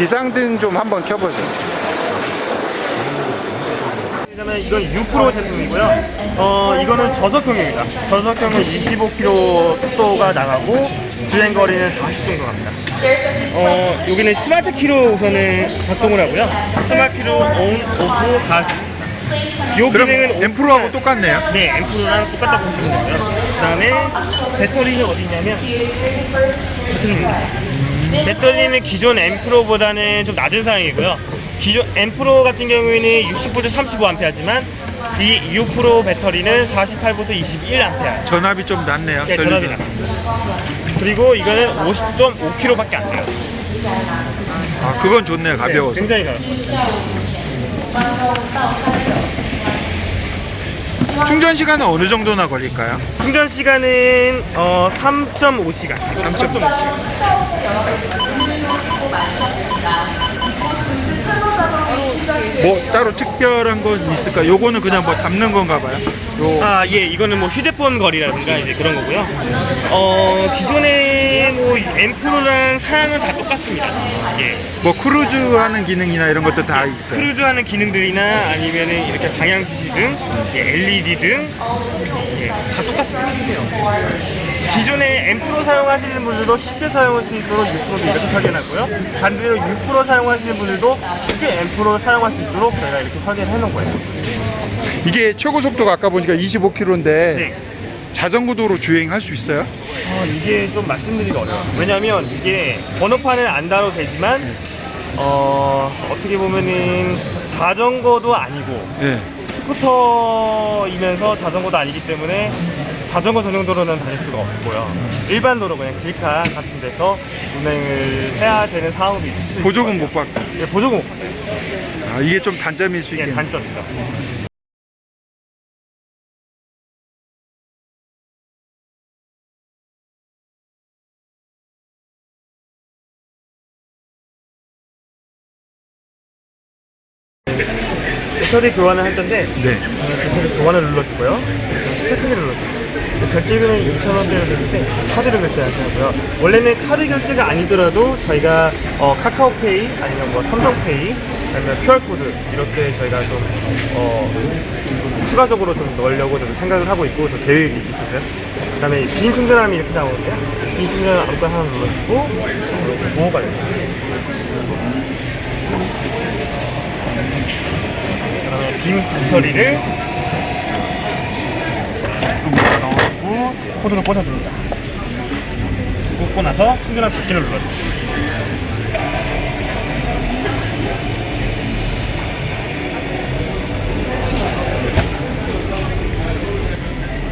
비상등 좀 한번 켜보세요. 이건 6% 제품이고요. 어 이거는 저속형입니다. 저속형은 25km 속도가 나가고 주행 거리는 40 정도 갑니다. 어 여기는 스마트 키로 우선은 작동을 하고요. 스마트 키로 온, 오프, 가스. 요 그럼 기능은 앰프로하고 오프는- 똑같네요. 네, 앰프랑 똑같다고 보시면 되고요. 그다음에 배터리는 어디 있냐면 배터리는 여기 있어요. 배터리는 기존 앰프로보다는 좀 낮은 상황이고요. 기존 앰프로 같은 경우에는 60V 35A지만 이 U 프로 배터리는 48V 21A. 전압이 좀 낮네요. 네, 전압이 전류는. 낮습니다. 그리고 이거는 50.5kg밖에 안 돼요. 아, 그건 좋네요. 가벼워서. 네, 굉장히 가볍습니다. 충전 시간은 어느 정도나 걸릴까요? 충전 시간은 어, 3.5시간. 3.5시간. 뭐 따로 특별한 건 있을까? 요거는 그냥 뭐 담는 건가 봐요. 요 아, 예, 이거는 뭐 휴대폰 거리라든가 이제 그런 거고요. 어, 기존에 뭐 앰프로랑 사양은 다 똑같습니다. 예. 뭐 크루즈 하는 기능이나 이런 것도 다 있어요. 크루즈 하는 기능들이나 아니면은 이렇게 방향 지시 등, 예, LED 등, 예, 다 똑같습니다. 기존에 앰프로 사용하시는 분들도 쉽게 사용할 수 있도록 6%도 이렇게 설계해놨고요. 반대로 6% 사용하시는 분들도 쉽게 앰프로 사용할 수 있도록 저희가 이렇게 설계를 해놓은 거예요. 이게 최고 속도가 아까 보니까 25km인데 네. 자전거 도로 주행할 수 있어요? 어, 이게 좀 말씀드리기가 어려워요. 왜냐면 이게 번호판은 안 달아도 되지만 어, 어떻게 보면은 자전거도 아니고 네. 스쿠터이면서 자전거도 아니기 때문에 자전거 전용 도로는 다닐 수가 없고요. 일반 도로 그냥 길가 같은 데서 운행을 해야 되는 상황도 있을 수 보조금 못. 받고. 예, 보조금 못 받아요. 아, 이게 좀 단점일 수 이게 있겠네요. 단점이죠. 배터리 교환을 할 텐데 네. 배터리 교환을 눌러주고요. 스태킹을 눌러주고요. 결제금은 2,000원대로 되는데 카드로 결제할 거고요. 원래는 카드 결제가 아니더라도 저희가 어, 카카오페이 아니면 뭐 삼성페이 아니면 QR코드 이렇게 저희가 좀 어, 추가적으로 좀 넣으려고 좀 생각을 하고 있고 저 계획이 있으세요. 그 다음에 빈 충전함이 이렇게 나오는데요. 빈 충전 아무거나 하나 눌러주고 이렇게 보호가 돼요. 그다음에 빈 배터리를 여기다 넣어주고 코드를 꽂아줍니다. 꽂고 나서 충전한 닫기를 눌러줍니다.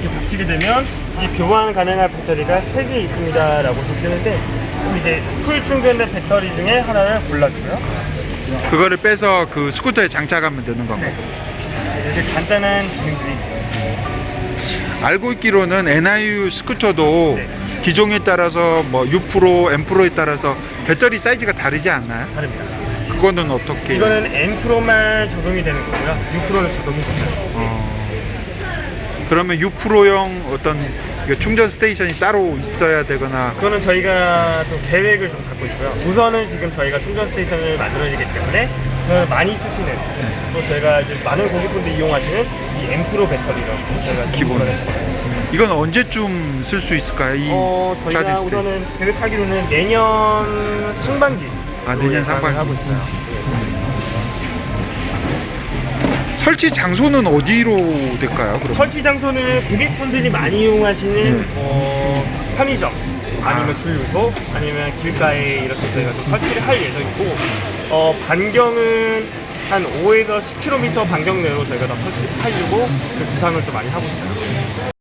이렇게 닫히게 되면 이 교환 가능한 배터리가 3개 있습니다 라고 적뜨는데 그럼 이제 풀 충전된 배터리 중에 하나를 골라주고요. 그거를 빼서 그 스쿠터에 장착하면 되는 건가요? 이렇게 간단한 기능들이 있어요. 알고 있기로는 NIU 스쿠터도 네. 기종에 따라서 뭐 U 프로, M 프로에 따라서 배터리 사이즈가 다르지 않나요? 다릅니다. 그거는 어떻게? 이거는 M 프로만 적용이 되는 거고요. 6 프로는 적용이 됩니다. 어, 그러면 U 프로용 어떤 이거 충전 스테이션이 따로 있어야 되거나 그거는 저희가 좀 계획을 좀 잡고 있고요. 우선은 지금 저희가 충전 스테이션을 만들어야 되기 때문에 그 많이 쓰시는 또 저희가 이제 많은 고객분들이 이용하시는 이 M 프로 배터리라고 저희가 기본. 이건 언제쯤 쓸 수 있을까요? 이 어, 저희가 차지 스테이션. 우선은 계획하기로는 내년 상반기 아, 내년 상반기. 하고 있어요. 설치 장소는 어디로 될까요? 그럼? 설치 장소는 고객분들이 많이 이용하시는 네. 어, 편의점 아니면 아. 주유소 아니면 길가에 이렇게 저희가 좀 설치를 할 예정이고 어, 반경은 한 5에서 10km 반경 내로 저희가 다 설치하려고 그 구상을 좀 많이 하고 있어요.